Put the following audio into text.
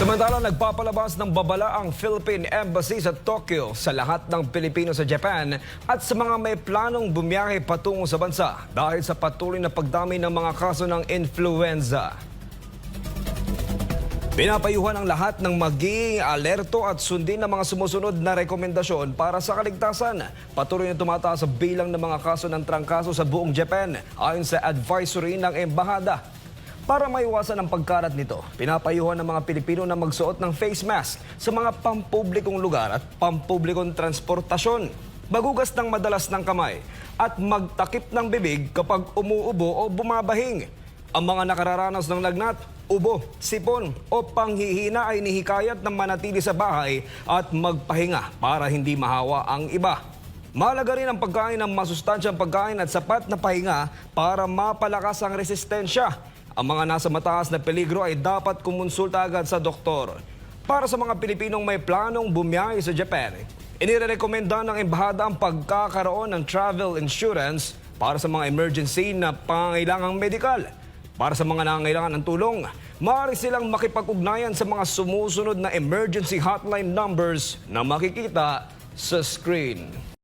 Samantala, nagpapalabas ng babala ang Philippine Embassy sa Tokyo sa lahat ng Pilipino sa Japan at sa mga may planong bumiyahe patungo sa bansa dahil sa patuloy na pagdami ng mga kaso ng influenza. Pinapayuhan ang lahat ng maging alerto at sundin ang mga sumusunod na rekomendasyon para sa kaligtasan. Patuloy na tumataas ang bilang ng mga kaso ng trangkaso sa buong Japan ayon sa advisory ng embahada. Para maiwasan ang pagkarat nito, pinapayuhan ng mga Pilipino na magsuot ng face mask sa mga pampublikong lugar at pampublikong transportasyon. Magugas ng madalas ng kamay at magtakip ng bibig kapag umuubo o bumabahing. Ang mga nakararanas ng lagnat, ubo, sipon o panghihina ay nihikayat na manatili sa bahay at magpahinga para hindi mahawa ang iba. Malaga rin ang pagkain ng masustansyang pagkain at sapat na pahinga para mapalakas ang resistensya. Ang mga nasa mataas na peligro ay dapat kumonsulta agad sa doktor. Para sa mga Pilipinong may planong bumiyahe sa Japan, inirekomenda ng embahada ang pagkakaroon ng travel insurance para sa mga emergency na pangailangang medikal. Para sa mga nangangailangan ng tulong, maaari silang makipag-ugnayan sa mga sumusunod na emergency hotline numbers na makikita sa screen.